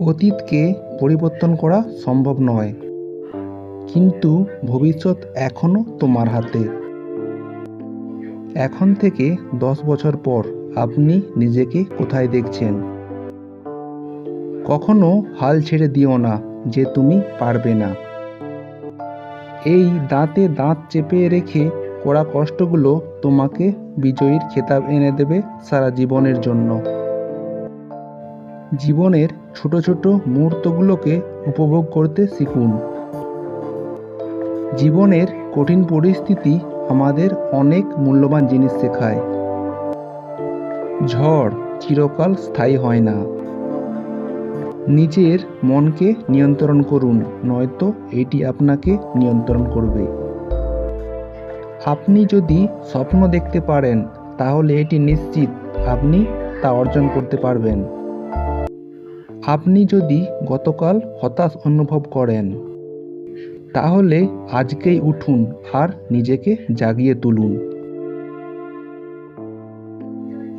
অতীতকে পরিবর্তন করা সম্ভব নয়। কিন্তু ভবিষ্যৎ এখনও তোমার হাতে। এখন থেকে দশ বছর পর আপনি নিজেকে কোথায় দেখছেন? কখনো হাল ছেড়ে দিও না যে তুমি পারবে না। এই দাঁতে দাঁত চেপে রেখে করা কষ্টগুলো তোমাকে বিজয়ীর খেতাব এনে দেবে সারা জীবনের জন্য। জীবনের ছোট ছোট মুহূর্তগুলোকে উপভোগ করতে শিখুন। জীবনের কঠিন পরিস্থিতি আমাদের অনেক মূল্যবান জিনিস শেখায়। ঝড় চিরকাল স্থায়ী হয় না। নিজের মনকে নিয়ন্ত্রণ করুন, নয়তো এটি আপনাকে নিয়ন্ত্রণ করবে। আপনি যদি স্বপ্ন দেখতে পারেন, তাহলে এটি নিশ্চিত আপনি তা অর্জন করতে পারবেন। আপনি যদি গতকাল হতাশ অনুভব করেন তাহলে আজকেই উঠুন আর নিজেকে জাগিয়ে তুলুন।